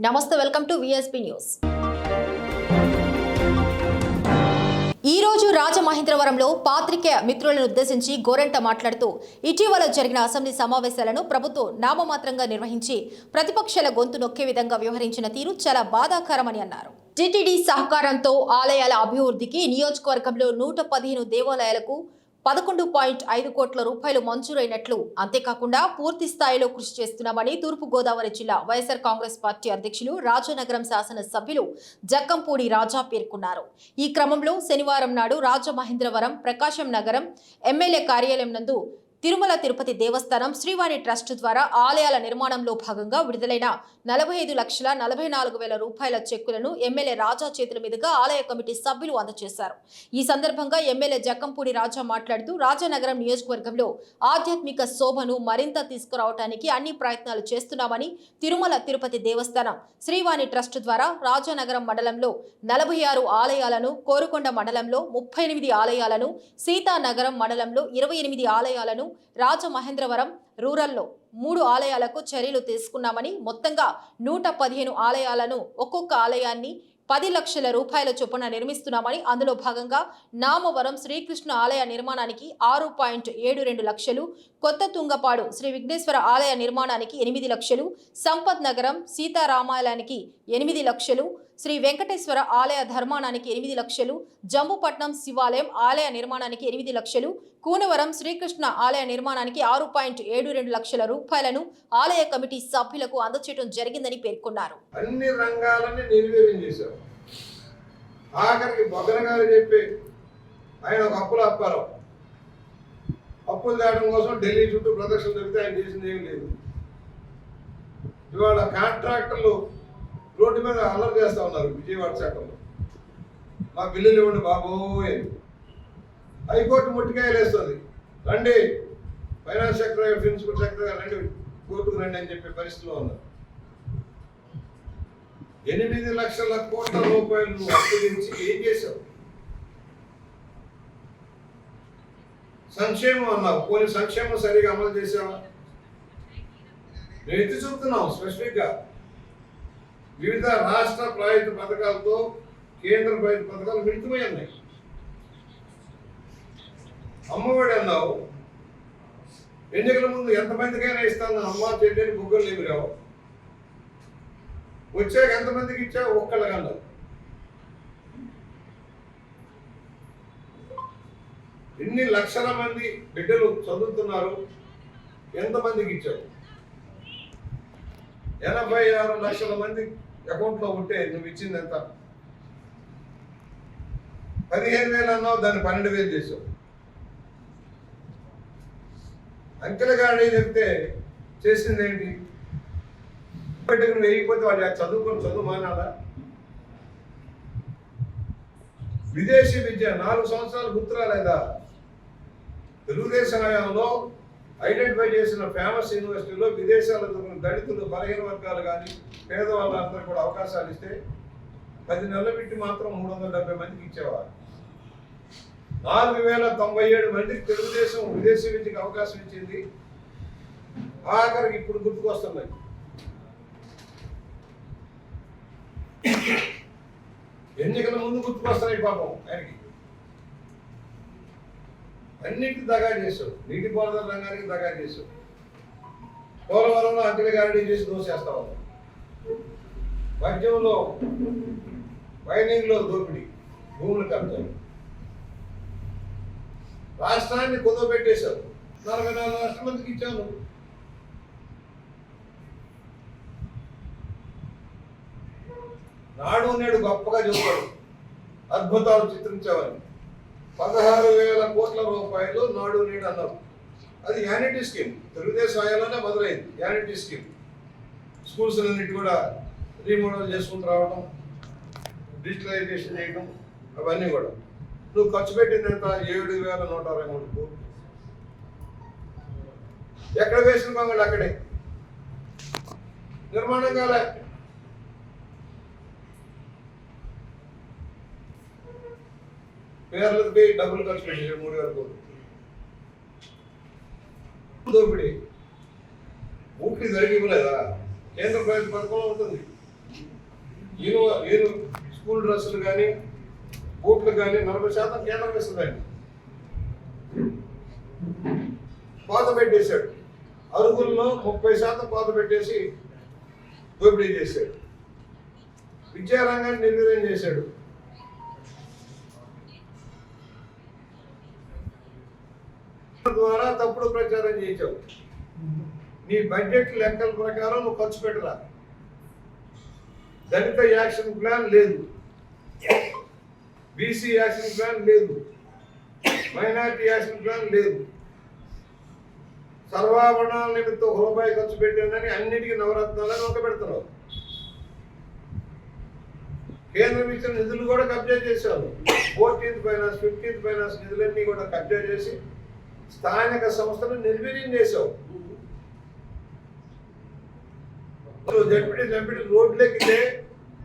నమస్తే welcome to VSP news ఈ రోజు రాజమహేంద్రవరంలో పాత్రికేయ మిత్రులను ఉద్దేశించి గోరెంట మాట్లాడుతూ ఇటీవల జరిగిన అసెంబ్లీ సమావేశాలను ప్రభుత్వం నామమాత్రంగా నిర్వహించి ప్రతిపక్షాల గొంతు నొక్కే విధంగా వ్యవహరించిన తీరు చాలా బాధాకరమని అన్నారు. టిటిడి సహకారంతో ఆలయాల అభివృద్ధికి నియోజకవర్గంలో నూట పదిహేను దేవాలయాలకు పదకొండు పాయింట్ ఐదు కోట్ల రూపాయలు మంజూరైనట్లు. అంతేకాకుండా పూర్తి స్థాయిలో కృషి చేస్తున్నామని తూర్పు గోదావరి జిల్లా వైఎస్ఆర్ కాంగ్రెస్ పార్టీ అధ్యక్షులు రాజనగరం శాసన సభ్యులు జక్కంపూడి రాజా పేర్కొన్నారు. ఈ క్రమంలో శనివారం నాడు రాజమహేంద్రవరం ప్రకాశం నగరం ఎమ్మెల్యే కార్యాలయం నందు తిరుమల తిరుపతి దేవస్థానం శ్రీవాణి ట్రస్ట్ ద్వారా ఆలయాల నిర్మాణంలో భాగంగా విడుదలైన నలభై ఐదు లక్షల నలభై నాలుగు వేల రూపాయల చెక్కులను ఎమ్మెల్యే రాజా చేతుల మీదుగా ఆలయ కమిటీ సభ్యులు అందజేశారు. ఈ సందర్భంగా ఎమ్మెల్యే జక్కంపూడి రాజా మాట్లాడుతూ రాజానగరం నియోజకవర్గంలో ఆధ్యాత్మిక శోభను మరింత తీసుకురావడానికి అన్ని ప్రయత్నాలు చేస్తున్నామని తిరుమల తిరుపతి దేవస్థానం శ్రీవాణి ట్రస్ట్ ద్వారా రాజానగరం మండలంలో నలభై ఆరు ఆలయాలను కోరుకొండ మండలంలో ముప్పై ఎనిమిది ఆలయాలను సీతానగరం మండలంలో ఇరవై ఎనిమిది ఆలయాలను రాజమహేంద్రవరం రూరల్లో మూడు ఆలయాలకు చర్యలు తీసుకున్నామని మొత్తంగా నూట పదిహేను ఆలయాలను ఒక్కొక్క ఆలయాన్ని పది లక్షల రూపాయల చొప్పున నిర్మిస్తున్నామని అందులో భాగంగా నామవరం శ్రీకృష్ణ ఆలయ నిర్మాణానికి ఆరు పాయింట్ ఏడు రెండు లక్షలు కొత్త తుంగపాడు శ్రీ విఘ్నేశ్వర ఆలయ నిర్మాణానికి ఎనిమిది లక్షలు సంపత్ నగరం సీతారామాలయానికి ఎనిమిది లక్షలు. శ్రీ వెంకటేశ్వర ఆలయ ధర్మాణానికి ఎనిమిది లక్షలు. జంబుపట్నం శివాలయం ఆలయ నిర్మాణానికి ఎనిమిది లక్షలు. కూనవరం శ్రీకృష్ణ ఆలయ నిర్మాణానికి ఆరు పాయింట్ ఏడు రెండు లక్షల రూపాయలను ఆలయ కమిటీ సభ్యులకు అందచేయడం జరిగిందని పేర్కొన్నారు. అన్ని రంగాలని నిర్వీర్యం చేశారు. ఆఖరికి బొగ్గన గారు చెప్పి ఆయన ఒక అప్పుల అప్పారావు. అప్పులు తేవడం కోసం ఢిల్లీ చుట్టూ ప్రదక్షిణ జరిగితే ఆయన చేసింది ఏం లేదు. ఇవాళ కాంట్రాక్టర్లు రోడ్డు మీద అల్లరి చేస్తా ఉన్నారు విజయవాడ శాఖలో మా బిల్లులు ఇవ్వండి బాబోయ్. హైకోర్టు ముట్టికాయలేస్తుంది రండి. ఫైనాన్స్ సెక్రటరీ ప్రిన్సిపల్ సెక్రటరీ రండి. కోర్టుకు రండి అని చెప్పే పరిస్థితిలో ఉన్నారు. ఎనిమిది లక్షల కోట్ల రూపాయలు నువ్వు అప్పగించి ఏం చేశావు? సంక్షేమం అన్నావు. పోనీ సంక్షేమం సరిగా అమలు చేసావా నేను ఎత్తి చూపుతున్నావు స్పెసిఫిక్గా. వివిధ రాష్ట్ర ప్రాయుత పథకాలతో కేంద్ర ప్రాయుత పథకాలు మిళితమై ఉన్నాయి. అమ్మఒడి అన్నావు. ఎన్నికల ముందు ఎంతమందికైనా ఇస్తాను అమ్మ చెల్లి అని బుగ్గలు లేవిరావు వచ్చాక ఎంతమందికి ఇచ్చావు? ఒక్కళ్ళకి అన్నావు. ఎన్ని లక్షల మంది బిడ్డలు చదువుతున్నారు? ఎంతమందికి ఇచ్చావు? ఎనభై ఆరు లక్షల మంది అకౌంట్లో ఉంటే నువ్వు ఇచ్చింది ఎంత? పదిహేను వేలు అన్నావు దాన్ని పన్నెండు వేలు చేసావు. అంకెల గాడి చెప్తే చేసింది ఏంటి? బిడ్డకు నువ్వు వేయకపోతే వాళ్ళు చదువుకొని చదువు మానాలా? విదేశీ విద్య నాలుగు సంవత్సరాలు గుర్తురాలేదా తెలుగుదేశం హయాంలో ఐడెంటిఫై చేసిన ఫేమస్ యూనివర్సిటీలో విదేశాలతో దళితులు బలహీన వర్గాలు కానీ పేదవాళ్ళందరూ కూడా అవకాశాలు ఇస్తే పది నెలల పెట్టి మాత్రం మూడు వందల డెబ్బై మందికి ఇచ్చేవారు. నాలుగు వేల తొంభై ఏడు మందికి తెలుగుదేశం విదేశీ విద్యకు అవకాశం ఇచ్చింది. ఆఖరికి ఇప్పుడు గుర్తుకొస్తున్నాయి ఎన్నికల ముందు గుర్తుకొస్తున్నాయి పాపం ఆయనకి. అన్నిటికీ దగా చేసావు నీటిపారుదల రంగానికి దగా చేసావు పోలవరంలో అంకెల గారడీ చేసి దోసేస్తా ఉన్నాం మద్యంలో మైనింగ్లో దోపిడీ భూములు కబ్జాలు. రాష్ట్రాన్ని కుదవబెట్టేశావు నలభై నాలుగు లక్షల మందికి ఇచ్చాను నాడు నేడు గొప్పగా చెబుతాడు అద్భుతాలు చిత్రించావని పదహారు వేల కోట్ల రూపాయలు నాడు నేడు అన్నారు. అది యానిటీ స్కీమ్ తెలుగుదేశం హయాంలోనే మొదలైంది. యానిటీ స్కీమ్ స్కూల్స్ అన్నిటి కూడా రీమోడల్ చేసుకుంటూ రావడం డిజిటలైజేషన్ చేయడం అవన్నీ కూడా. నువ్వు ఖర్చు పెట్టినంత ఏడు వేల నూట అరవై మూడు కోట్లు ఎక్కడ వేసిన కొంగళ్ళు అక్కడే? నిర్మాణం కాలే. పేర్లకి డబ్బులు ఖర్చు పెట్టేసాడు మూడు వేల కోట్లు. దోపిడి. ఊపిరి జరిగి ఇవ్వలేదా కేంద్ర ప్రభుత్వ పథకంలో ఉంటుంది. ఈయన ఈయన స్కూల్ డ్రెస్సులు కానీ బూట్లు కానీ నలభై శాతం కేంద్రం ఇస్తుందండి పాత పెట్టేశాడు. అరుగుల్లో ముప్పై శాతం పాత పెట్టేసి దోపిడీ చేశాడు. విద్యారంగాన్ని నిర్వీర్యం చేశాడు. ద్వారా తప్పుడు ప్రచారం చేయించావు నీ బడ్జెట్ లెక్కల ప్రకారం నువ్వు ఖర్చు పెట్టరా? దళిత యాక్షన్ ప్లాన్ లేదు. బీసీ యాక్షన్ ప్లాన్ లేదు. మైనారిటీ యాక్షన్ ప్లాన్ లేదు. సర్వాభరణాల నిమిత్తం ఒక రూపాయి ఖర్చు పెట్టానని అన్నిటికీ నవరత్నాలని ఒక పెడుతున్నావు కేంద్రం ఇచ్చిన నిధులు కూడా కబ్జా చేశారు. ఫోర్టీన్త్ ఫైనాన్స్ ఫిఫ్టీన్త్ ఫైనాన్స్ నిధులన్నీ కూడా కబ్జా చేసి స్థానిక సంస్థలు నిర్వీర్యం చేశావు. జడ్పీటీ జడ్పీటీ రోడ్లెక్కితే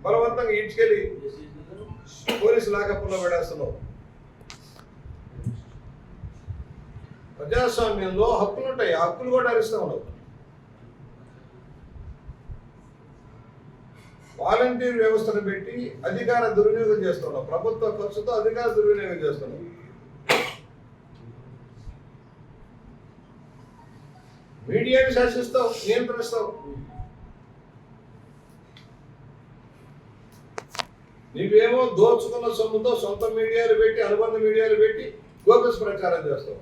బలవంతంగా ఈడ్చుకెళ్ళి పోలీసు లాకప్పుల్లో పడేస్తున్నావు ప్రజాస్వామ్యంలో హక్కులు ఉంటాయి. ఆ హక్కులు కూడా హరిస్తా ఉన్నావు వాలంటీర్ వ్యవస్థను పెట్టి అధికార దుర్వినియోగం చేస్తున్నావు ప్రభుత్వ ఖర్చుతో అధికార దుర్వినియోగం చేస్తున్నావు మీడియాని శాసిస్తావు నియంత్రిస్తావు నీవేమో దోచుకున్న సొమ్ముతో సొంత మీడియాలు పెట్టి అనుబంధ మీడియాలు పెట్టి గోపిస్ ప్రచారం చేస్తావు.